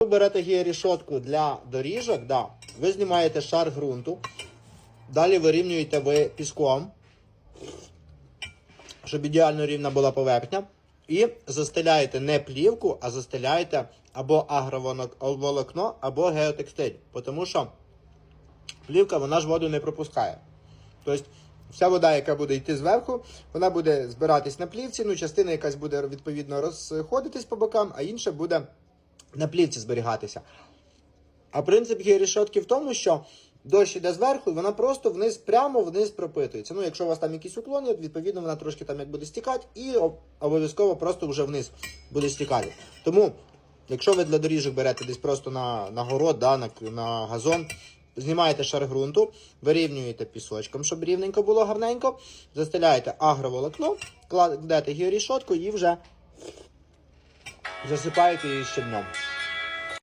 Ви берете георішотку для доріжок, да, ви знімаєте шар ґрунту, далі вирівнюєте ви піском, щоб ідеально рівна була поверхня. І застеляєте не плівку, а застеляєте або агроволокно, або геотекстиль. Тому що плівка вона ж воду не пропускає. Тобто вся вода, яка буде йти зверху, вона буде збиратись на плівці. Ну, частина якась буде відповідно розходитись по бокам, а інша буде на плівці зберігатися. А принцип георішотки в тому, що дощ іде зверху, і вона просто вниз, прямо вниз пропитується. Ну, якщо у вас там якісь уклони, відповідно вона трошки там як буде стікати, і обов'язково просто вже вниз буде стікати. Тому, якщо ви для доріжок берете десь просто на, на город, да, на, на газон, знімаєте шар ґрунту, вирівнюєте пісочком, щоб рівненько було гарненько, застеляєте агроволокно, кладете георішотку і вже засипаєте її щебнем.